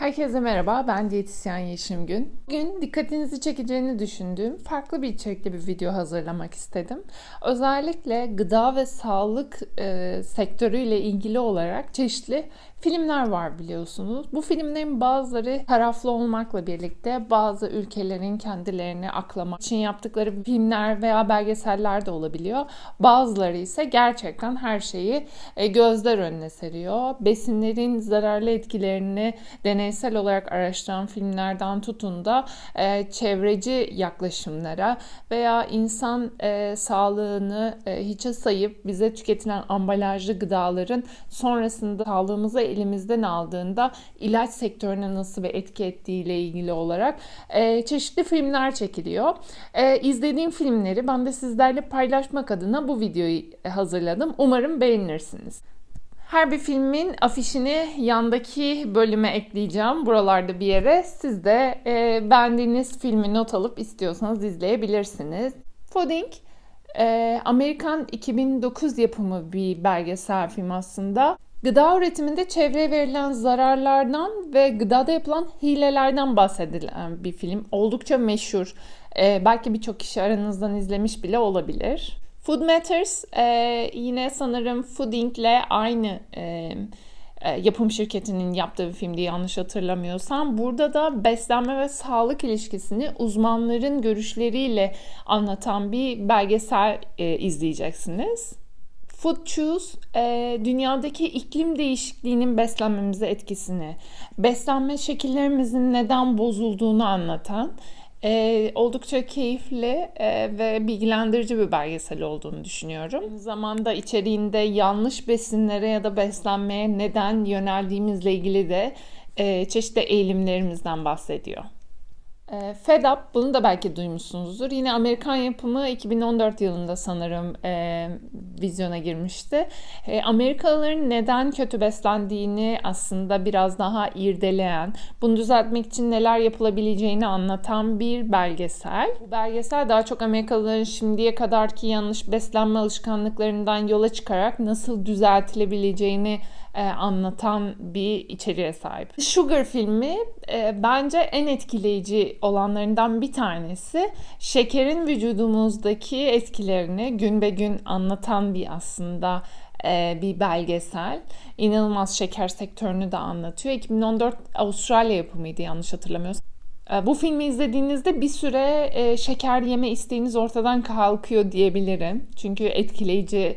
Herkese merhaba, ben diyetisyen Yeşim Gün. Bugün dikkatinizi çekeceğini düşündüğüm farklı bir içerikli bir video hazırlamak istedim. Özellikle gıda ve sağlık e, sektörüyle ilgili olarak çeşitli filmler var biliyorsunuz. Bu filmlerin bazıları taraflı olmakla birlikte bazı ülkelerin kendilerini aklamak için yaptıkları filmler veya belgeseller de olabiliyor. Bazıları ise gerçekten her şeyi e, gözler önüne seriyor. Besinlerin zararlı etkilerini deneysel olarak araştıran filmlerden tutun da e, çevreci yaklaşımlara veya insan e, sağlığını hiçe sayıp bize tüketilen ambalajlı gıdaların sonrasında sağlığımıza elimizden aldığında ilaç sektörüne nasıl bir etki ettiği ile ilgili olarak e, çeşitli filmler çekiliyor. E, izlediğim filmleri ben de sizlerle paylaşmak adına bu videoyu hazırladım. Umarım beğenirsiniz. Her bir filmin afişini yandaki bölüme ekleyeceğim. Buralarda bir yere. Siz de e, beğendiğiniz filmi not alıp istiyorsanız izleyebilirsiniz. Fooding e, Amerikan 2009 yapımı bir belgesel film aslında. Gıda üretiminde çevreye verilen zararlardan ve gıdada yapılan hilelerden bahsedilen bir film. Oldukça meşhur. Ee, belki birçok kişi aranızdan izlemiş bile olabilir. Food Matters e, yine sanırım Fooding'le aynı e, e, yapım şirketinin yaptığı bir filmdi yanlış hatırlamıyorsam. Burada da beslenme ve sağlık ilişkisini uzmanların görüşleriyle anlatan bir belgesel e, izleyeceksiniz. Food Choose, e, dünyadaki iklim değişikliğinin beslenmemize etkisini, beslenme şekillerimizin neden bozulduğunu anlatan e, oldukça keyifli e, ve bilgilendirici bir belgesel olduğunu düşünüyorum. Aynı zamanda içeriğinde yanlış besinlere ya da beslenmeye neden yöneldiğimizle ilgili de e, çeşitli eğilimlerimizden bahsediyor. E, Fed Up, bunu da belki duymuşsunuzdur. Yine Amerikan yapımı 2014 yılında sanırım e, vizyona girmişti. E, Amerikalıların neden kötü beslendiğini aslında biraz daha irdeleyen, bunu düzeltmek için neler yapılabileceğini anlatan bir belgesel. Bu belgesel daha çok Amerikalıların şimdiye kadarki yanlış beslenme alışkanlıklarından yola çıkarak nasıl düzeltilebileceğini e, anlatan bir içeriğe sahip. Sugar filmi e, bence en etkileyici olanlarından bir tanesi. Şekerin vücudumuzdaki etkilerini gün be gün anlatan bir aslında e, bir belgesel. İnanılmaz şeker sektörünü de anlatıyor. 2014 Avustralya yapımıydı yanlış hatırlamıyorsam. E, bu filmi izlediğinizde bir süre e, şeker yeme isteğiniz ortadan kalkıyor diyebilirim. Çünkü etkileyici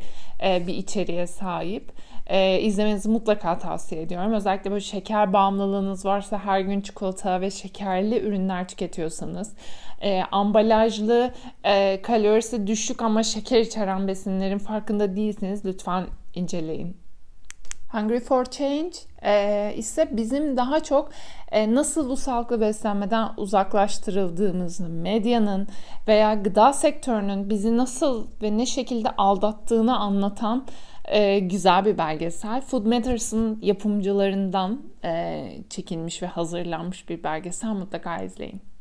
bir içeriğe sahip e, izlemenizi mutlaka tavsiye ediyorum. Özellikle böyle şeker bağımlılığınız varsa her gün çikolata ve şekerli ürünler tüketiyorsanız e, ambalajlı e, kalorisi düşük ama şeker içeren besinlerin farkında değilseniz lütfen inceleyin. Hungry for Change e, ise bizim daha çok e, nasıl bu sağlıklı beslenmeden uzaklaştırıldığımızı, medyanın veya gıda sektörünün bizi nasıl ve ne şekilde aldattığını anlatan e, güzel bir belgesel. Food Matters'ın yapımcılarından e, çekilmiş ve hazırlanmış bir belgesel mutlaka izleyin.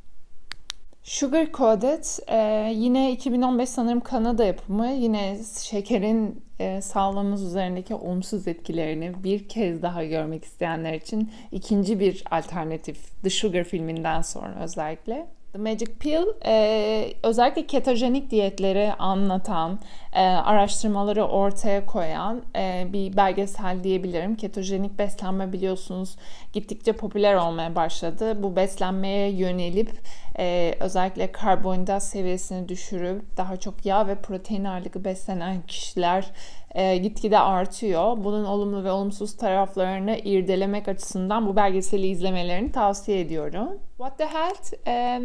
Sugar Coated e, yine 2015 sanırım Kanada yapımı. Yine şekerin e, sağlığımız üzerindeki olumsuz etkilerini bir kez daha görmek isteyenler için ikinci bir alternatif The Sugar filminden sonra özellikle. The Magic Pill e, özellikle ketojenik diyetleri anlatan, e, araştırmaları ortaya koyan e, bir belgesel diyebilirim. Ketojenik beslenme biliyorsunuz gittikçe popüler olmaya başladı. Bu beslenmeye yönelip e, özellikle karbonhidrat seviyesini düşürüp daha çok yağ ve protein ağırlıklı beslenen kişiler e, gitgide artıyor. Bunun olumlu ve olumsuz taraflarını irdelemek açısından bu belgeseli izlemelerini tavsiye ediyorum. What the Health e,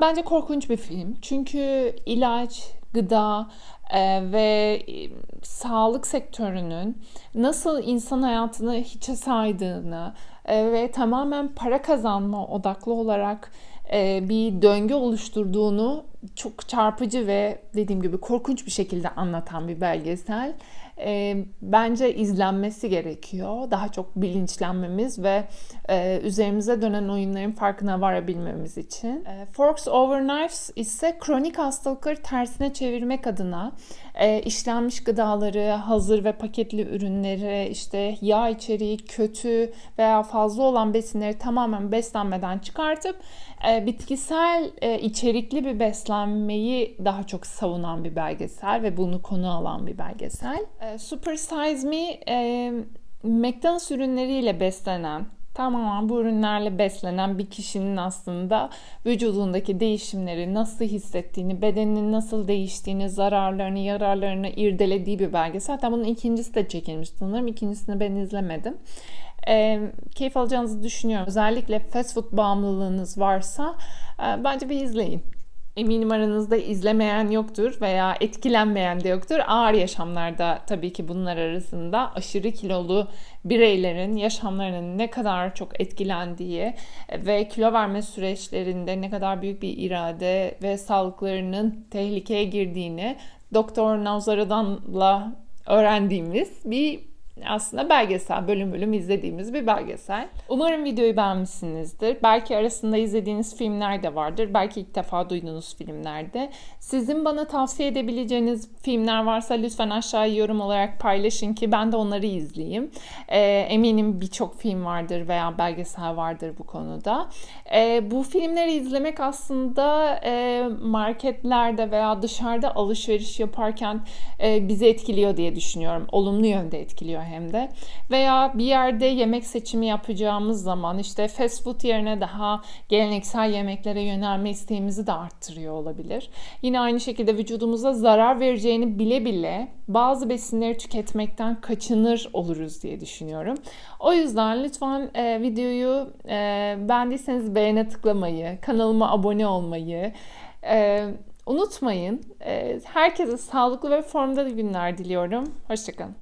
bence korkunç bir film. Çünkü ilaç, gıda e, ve e, sağlık sektörünün nasıl insan hayatını hiçe saydığını e, ve tamamen para kazanma odaklı olarak e, bir döngü oluşturduğunu çok çarpıcı ve dediğim gibi korkunç bir şekilde anlatan bir belgesel. E, bence izlenmesi gerekiyor. Daha çok bilinçlenmemiz ve e, üzerimize dönen oyunların farkına varabilmemiz için. E, Forks Over Knives ise kronik hastalıkları tersine çevirmek adına e, işlenmiş gıdaları, hazır ve paketli ürünleri, işte yağ içeriği kötü veya fazla olan besinleri tamamen beslenmeden çıkartıp e, bitkisel e, içerikli bir beslenmeyi daha çok savunan bir belgesel ve bunu konu alan bir belgesel. E, Super Size Me e, McDonald's ürünleriyle beslenen tamamen bu ürünlerle beslenen bir kişinin aslında vücudundaki değişimleri nasıl hissettiğini, bedeninin nasıl değiştiğini, zararlarını, yararlarını irdelediği bir belgesel. Hatta bunun ikincisi de çekilmiş sanırım. İkincisini ben izlemedim. E, keyif alacağınızı düşünüyorum. Özellikle fast food bağımlılığınız varsa e, bence bir izleyin. Eminim aranızda izlemeyen yoktur veya etkilenmeyen de yoktur. Ağır yaşamlarda tabii ki bunlar arasında aşırı kilolu bireylerin yaşamlarının ne kadar çok etkilendiği ve kilo verme süreçlerinde ne kadar büyük bir irade ve sağlıklarının tehlikeye girdiğini Doktor Navzaradan'la öğrendiğimiz bir aslında belgesel, bölüm bölüm izlediğimiz bir belgesel. Umarım videoyu beğenmişsinizdir. Belki arasında izlediğiniz filmler de vardır. Belki ilk defa duyduğunuz filmlerde. Sizin bana tavsiye edebileceğiniz filmler varsa lütfen aşağıya yorum olarak paylaşın ki ben de onları izleyeyim. Ee, eminim birçok film vardır veya belgesel vardır bu konuda. Ee, bu filmleri izlemek aslında e, marketlerde veya dışarıda alışveriş yaparken e, bizi etkiliyor diye düşünüyorum. Olumlu yönde etkiliyor hem de. Veya bir yerde yemek seçimi yapacağımız zaman işte fast food yerine daha geleneksel yemeklere yönelme isteğimizi de arttırıyor olabilir. Yine aynı şekilde vücudumuza zarar vereceğini bile bile bazı besinleri tüketmekten kaçınır oluruz diye düşünüyorum. O yüzden lütfen e, videoyu e, beğendiyseniz beğene tıklamayı, kanalıma abone olmayı, e, unutmayın. E, herkese sağlıklı ve formda günler diliyorum. Hoşçakalın.